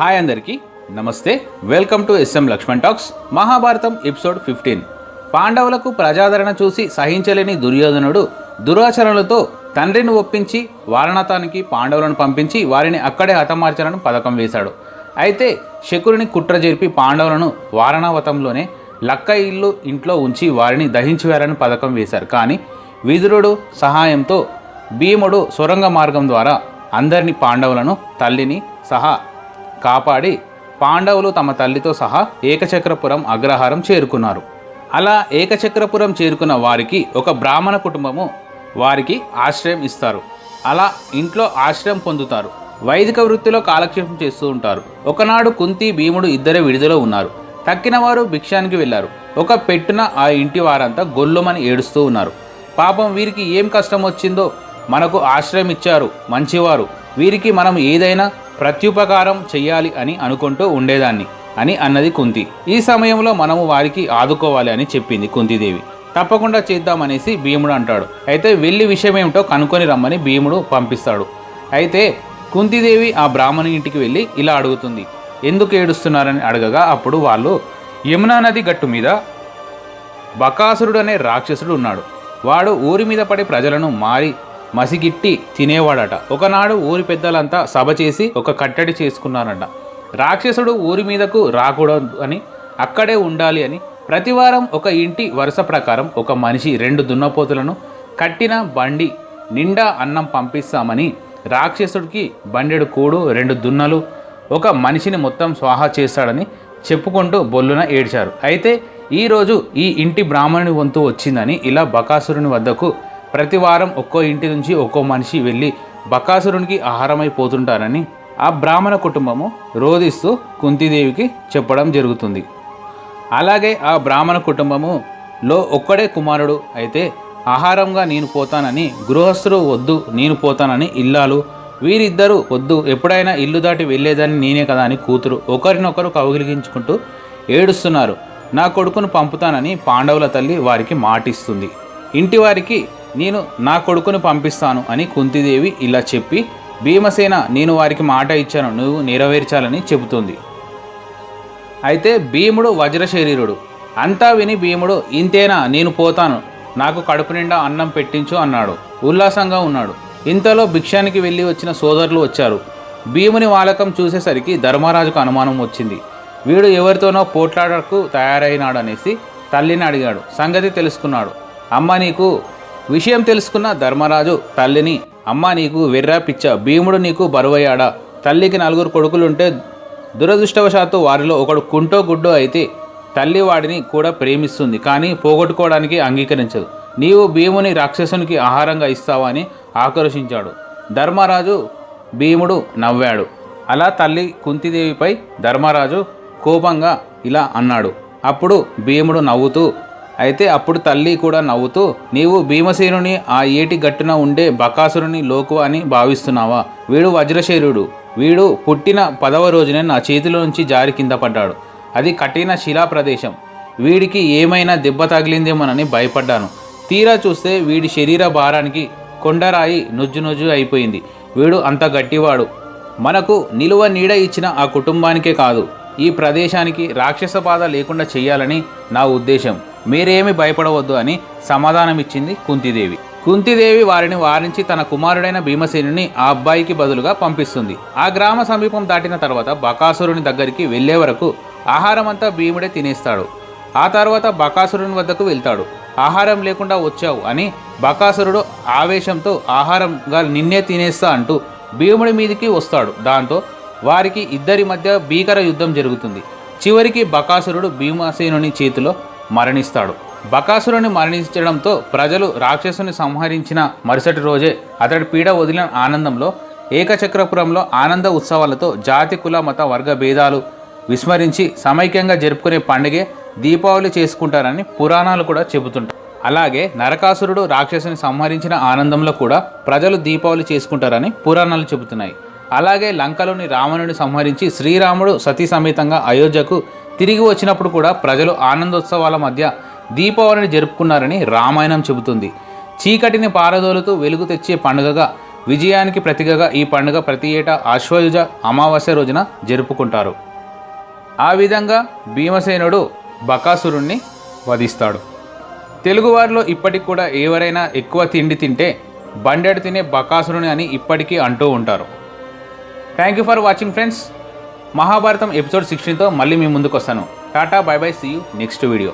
Hi అందరికీ నమస్తే. Welcome to SM Lakshman talks Mahabharatam episode fifteen. పాండవులకు ప్రజాదరణ చూసి సహించలేని దుర్యోధనుడు దురాచరణలతో తండ్రిని ఒప్పించి వారణాతానికి పాండవులను పంపించి వారిని అక్కడే హతమార్చాలని పథకం వేశాడు. అయితే శకురుని కుట్ర జరిపి పాండవులను వారణావతంలోనే లక్క ఇల్లు ఇంట్లో ఉంచి వారిని దహించివేయాలని పథకం వేశారు. కానీ విదురుడు సహాయంతో భీముడు సొరంగ మార్గం ద్వారా అందరిని పాండవులను తల్లిని సహా కాపాడి పాండవులు తమ తల్లితో సహా ఏకచక్రపురం అగ్రహారం చేరుకున్నారు. అలా ఏకచక్రపురం చేరుకున్న వారికి ఒక బ్రాహ్మణ కుటుంబము వారికి ఆశ్రయం ఇస్తారు. అలా ఇంట్లో ఆశ్రయం పొందుతారు. వైదిక వృత్తిలో కాలక్షేపం చేస్తూ ఉంటారు. ఒకనాడు కుంతి భీముడు ఇద్దరే విడుదల ఉన్నారు. తక్కిన వారు భిక్షానికి వెళ్ళారు. ఒక పెట్టున ఆ ఇంటి వారంతా గొల్లుమని ఏడుస్తూ ఉన్నారు. పాపం వీరికి ఏం కష్టం వచ్చిందో మనకు ఆశ్రయం ఇచ్చారు మంచివారు. వీరికి మనం ఏదైనా ప్రత్యుపకారం చెయ్యాలి అని అనుకుంటూ ఉండేదాన్ని అని అన్నది కుంతి. ఈ సమయంలో మనము వారికి ఆదుకోవాలి అని చెప్పింది కుంతిదేవి. తప్పకుండా చేద్దామనేసి భీముడు అంటాడు. అయితే వెళ్ళి విషయం ఏమిటో కనుక్కొని రమ్మని భీముడు పంపిస్తాడు. అయితే కుంతిదేవి ఆ బ్రాహ్మణి ఇంటికి వెళ్ళి ఇలా అడుగుతుంది. ఎందుకు ఏడుస్తున్నారని అడగగా అప్పుడు వాళ్ళు యమునా నది గట్టు మీద బకాసురుడు అనే రాక్షసుడు ఉన్నాడు. వాడు ఊరి మీద పడి ప్రజలను మారి మసిగిట్టి తినేవాడట. ఒకనాడు ఊరి పెద్దలంతా సభ చేసి ఒక కట్టడి చేసుకున్నారట. రాక్షసుడు ఊరి మీదకు రాకూడదు అని అక్కడే ఉండాలి అని ప్రతివారం ఒక ఇంటి వరుస ప్రకారం ఒక మనిషి రెండు దున్నపోతులను కట్టిన బండి నిండా అన్నం పంపిస్తామని రాక్షసుడికి బండెడు కూడు రెండు దున్నలు ఒక మనిషిని మొత్తం స్వాహా చేస్తాడని చెప్పుకుంటూ బొల్లున ఏడ్చారు. అయితే ఈరోజు ఈ ఇంటి బ్రాహ్మణుని వంతు వచ్చిందని ఇలా బకాసురుని వద్దకు ప్రతి వారం ఒక్కో ఇంటి నుంచి ఒక్కో మనిషి వెళ్ళి బకాసురునికి ఆహారమైపోతుంటారని ఆ బ్రాహ్మణ కుటుంబము రోధిస్తూ కుంతిదేవికి చెప్పడం జరుగుతుంది. అలాగే ఆ బ్రాహ్మణ కుటుంబములో ఒక్కడే కుమారుడు అయితే ఆహారంగా నేను పోతానని గృహస్థులు వద్దు నేను పోతానని ఇల్లాలు వీరిద్దరూ వద్దు ఎప్పుడైనా ఇల్లు దాటి వెళ్ళేదని నేనే కదా అని కూతురు ఒకరినొకరు కౌగిలిగించుకుంటూ ఏడుస్తున్నారు. నా కొడుకును పంపుతానని పాండవుల తల్లి వారికి మాటిస్తుంది. ఇంటి వారికి నేను నా కొడుకును పంపిస్తాను అని కుంతిదేవి ఇలా చెప్పి భీమసేన నేను వారికి మాట ఇచ్చాను నువ్వు నెరవేర్చాలని చెబుతుంది. అయితే భీముడు వజ్రశరీరుడు. అంతా విని భీముడు ఇంతేనా నేను పోతాను. నాకు కడుపు నిండా అన్నం పెట్టించు అన్నాడు. ఉల్లాసంగా ఉన్నాడు. ఇంతలో భిక్షానికి వెళ్ళి వచ్చిన సోదరులు వచ్చారు. భీముని వాలకం చూసేసరికి ధర్మరాజుకు అనుమానం వచ్చింది. వీడు ఎవరితోనో పోట్లాడకు తయారైనాడు అనేసి తల్లిని అడిగాడు. సంగతి తెలుసుకున్నాడు. అమ్మ నీకు విషయం తెలుసుకున్న ధర్మరాజు తల్లిని అమ్మ నీకు వెర్రా పిచ్చ భీముడు నీకు బరువయ్యాడా? తల్లికి నలుగురు కొడుకులుంటే దురదృష్టవశాత్తు వారిలో ఒకడు కుంటో గుడ్డో అయితే తల్లి వాడిని కూడా ప్రేమిస్తుంది కానీ పోగొట్టుకోవడానికి అంగీకరించదు. నీవు భీముని రాక్షసునికి ఆహారంగా ఇస్తావా? అని ఆకర్షించాడు ధర్మరాజు భీముడు నవ్వాడు. అలా తల్లి కుంతిదేవిపై ధర్మరాజు కోపంగా ఇలా అన్నాడు. అప్పుడు భీముడు నవ్వుతూ అయితే అప్పుడు తల్లి కూడా నవ్వుతూ నీవు భీమసేనుని ఆ ఏటి గట్టున ఉండే బకాసురుని లోకు అని భావిస్తున్నావా? వీడు వజ్రశైరుడు. వీడు పుట్టిన పదవ రోజునే నా చేతిలో నుంచి జారి కింద పడ్డాడు. అది కఠిన శిలా ప్రదేశం. వీడికి ఏమైనా దెబ్బ తగిలిందేమోనని భయపడ్డాను. తీరా చూస్తే వీడి శరీర భారానికి కొండరాయి నుజ్జు నుజ్జు అయిపోయింది. వీడు అంత గట్టివాడు. మనకు నిలువ నీడ ఇచ్చిన ఆ కుటుంబానికే కాదు. ఈ ప్రదేశానికి రాక్షస బాధ లేకుండా చేయాలని నా ఉద్దేశం. మీరేమి భయపడవద్దు అని సమాధానమిచ్చింది కుంతిదేవి. కుంతిదేవి వారిని వారించి తన కుమారుడైన భీమసేనుని ఆ అబ్బాయికి బదులుగా పంపిస్తుంది. ఆ గ్రామ సమీపం దాటిన తర్వాత బకాసురుని దగ్గరికి వెళ్ళే వరకు ఆహారమంతా భీముడే తినేస్తాడు. ఆ తర్వాత బకాసురుని వద్దకు వెళ్తాడు. ఆహారం లేకుండా వచ్చావు అని బకాసురుడు ఆవేశంతో ఆహారంగా నిన్నే తినేస్తా అంటూ భీముడి మీదికి వస్తాడు. దాంతో వారికి ఇద్దరి మధ్య భీకర యుద్ధం జరుగుతుంది. చివరికి బకాసురుడు భీమసేనుని చేతిలో మరణిస్తాడు. బకాసురుని మరణించడంతో ప్రజలు రాక్షసుని సంహరించిన మరుసటి రోజే అతడి పీడ వదిలిన ఆనందంలో ఏకచక్రపురంలో ఆనంద ఉత్సవాలతో జాతి కుల మత వర్గ భేదాలు విస్మరించి సమైక్యంగా జరుపుకునే పండుగే దీపావళి చేసుకుంటారని పురాణాలు కూడా చెబుతుంటారు అలాగే నరకాసురుడు రాక్షసుని సంహరించిన ఆనందంలో కూడా ప్రజలు దీపావళి చేసుకుంటారని పురాణాలు చెబుతున్నాయి. అలాగే లంకలోని రావణుని సంహరించి శ్రీరాముడు సతీ సమేతంగా అయోధ్యకు తిరిగి వచ్చినప్పుడు కూడా ప్రజలు ఆనందోత్సవాల మధ్య దీపావళిని జరుపుకున్నారని రామాయణం చెబుతుంది. చీకటిని పారదోలుతూ వెలుగు తెచ్చే పండుగగా విజయానికి ప్రతిగగా ఈ పండుగ ప్రతి ఏటా ఆశ్వయుజ అమావాస్య రోజున జరుపుకుంటారు. ఆ విధంగా భీమసేనుడు బకాసురుణ్ణి వధిస్తాడు. తెలుగువారిలో ఇప్పటికి కూడా ఎవరైనా ఎక్కువ తిండి తింటే బండెడు తినే బకాసురుని అని ఇప్పటికీ అంటూ ఉంటారు. Thank you for watching friends. Mahabharatam episode సిక్స్టీన్తో మళ్ళీ మీ ముందుకు వస్తాను tata bye bye see you next video